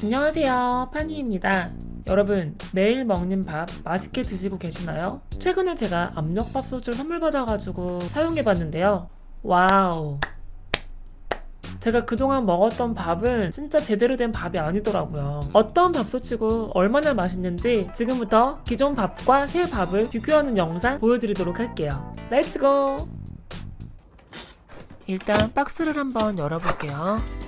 안녕하세요. 파니입니다. 여러분, 매일 먹는 밥 맛있게 드시고 계시나요? 최근에 제가 압력밥솥을 선물 받아가지고 사용해봤는데요. 와우. 제가 그동안 먹었던 밥은 진짜 제대로 된 밥이 아니더라고요. 어떤 밥솥이고 얼마나 맛있는지 지금부터 기존 밥과 새 밥을 비교하는 영상 보여드리도록 할게요. 렛츠고! 일단 박스를 한번 열어볼게요.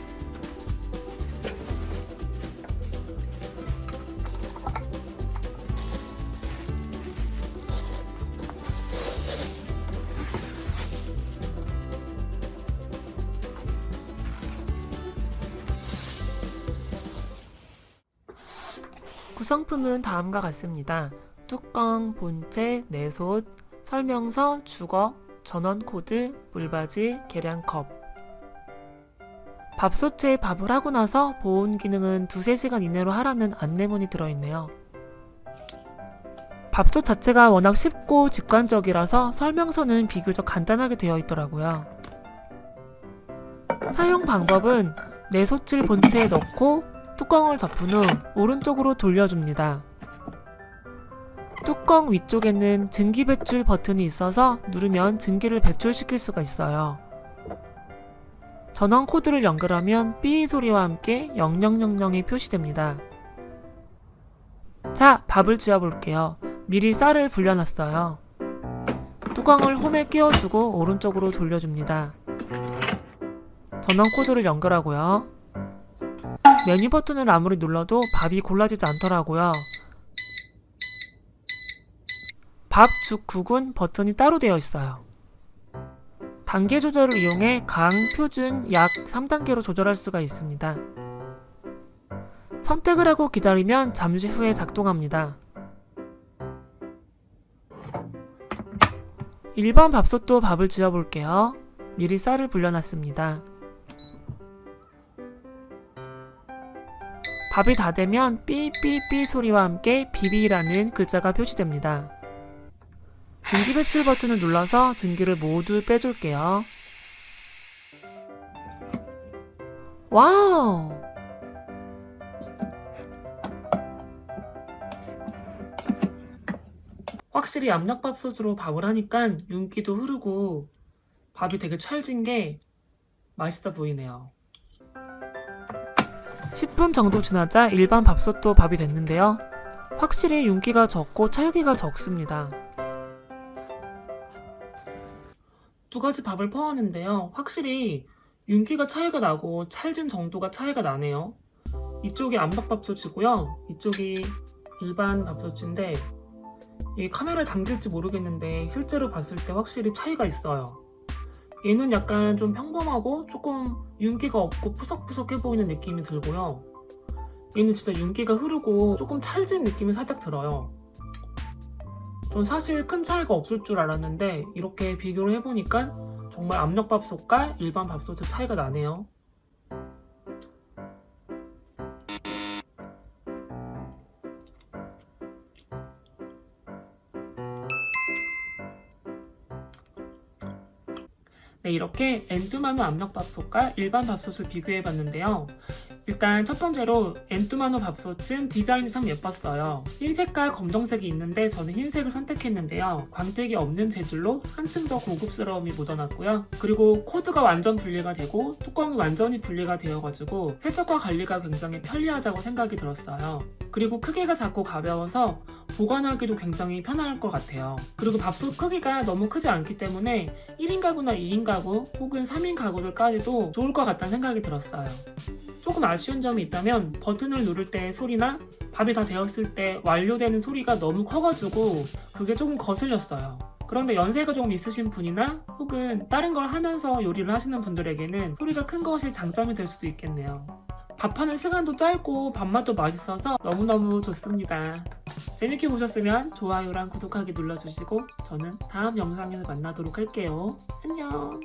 구성품은 다음과 같습니다. 뚜껑, 본체, 내솥, 설명서, 주거, 전원 코드, 물바지, 계량컵. 밥솥에 밥을 하고 나서 보온 기능은 두세 시간 이내로 하라는 안내문이 들어있네요. 밥솥 자체가 워낙 쉽고 직관적이라서 설명서는 비교적 간단하게 되어 있더라고요. 사용 방법은 내솥을 본체에 넣고 뚜껑을 덮은 후 오른쪽으로 돌려줍니다. 뚜껑 위쪽에는 증기 배출 버튼이 있어서 누르면 증기를 배출시킬 수가 있어요. 전원 코드를 연결하면 삐 소리와 함께 0000이 표시됩니다. 자, 밥을 지어볼게요. 미리 쌀을 불려놨어요. 뚜껑을 홈에 끼워주고 오른쪽으로 돌려줍니다. 전원 코드를 연결하고요. 메뉴 버튼을 아무리 눌러도 밥이 골라지지 않더라고요. 밥, 죽, 국은 버튼이 따로 되어 있어요. 단계 조절을 이용해 강, 표준, 약 3단계로 조절할 수가 있습니다. 선택을 하고 기다리면 잠시 후에 작동합니다. 일반 밥솥도 밥을 지어볼게요. 미리 쌀을 불려놨습니다. 밥이 다 되면 삐삐삐 소리와 함께 비비라는 글자가 표시됩니다. 증기 배출 버튼을 눌러서 증기를 모두 빼줄게요. 와우! 확실히 압력밥솥으로 밥을 하니까 윤기도 흐르고 밥이 되게 찰진 게 맛있어 보이네요. 10분 정도 지나자 일반 밥솥도 밥이 됐는데요. 확실히 윤기가 적고 찰기가 적습니다. 두 가지 밥을 퍼왔는데요. 확실히 윤기가 차이가 나고 찰진 정도가 차이가 나네요. 이쪽이 암박밥솥이고요. 이쪽이 일반 밥솥인데 이 카메라에 담길지 모르겠는데 실제로 봤을 때 확실히 차이가 있어요. 얘는 약간 좀 평범하고 조금 윤기가 없고 푸석푸석해 보이는 느낌이 들고요. 얘는 진짜 윤기가 흐르고 조금 찰진 느낌이 살짝 들어요. 전 사실 큰 차이가 없을 줄 알았는데 이렇게 비교를 해보니까 정말 압력밥솥과 일반 밥솥의 차이가 나네요. 네, 이렇게 엔뚜마노 압력 밥솥과 일반 밥솥을 비교해 봤는데요. 일단 첫 번째로 엔뚜마노 밥솥은 디자인이 참 예뻤어요. 흰색과 검정색이 있는데 저는 흰색을 선택했는데요. 광택이 없는 재질로 한층 더 고급스러움이 묻어났고요. 그리고 코드가 완전 분리가 되고 뚜껑이 완전히 분리가 되어가지고 세척과 관리가 굉장히 편리하다고 생각이 들었어요. 그리고 크기가 작고 가벼워서 보관하기도 굉장히 편할 것 같아요. 그리고 밥솥 크기가 너무 크지 않기 때문에 1인 가구나 2인 가구 혹은 3인 가구들까지도 좋을 것 같다는 생각이 들었어요. 조금 아쉬운 점이 있다면 버튼을 누를 때 소리나 밥이 다 되었을 때 완료되는 소리가 너무 커가지고 그게 조금 거슬렸어요. 그런데 연세가 조금 있으신 분이나 혹은 다른 걸 하면서 요리를 하시는 분들에게는 소리가 큰 것이 장점이 될 수도 있겠네요. 밥하는 시간도 짧고 밥맛도 맛있어서 너무너무 좋습니다. 재밌게 보셨으면 좋아요랑 구독하기 눌러주시고 저는 다음 영상에서 만나도록 할게요. 안녕!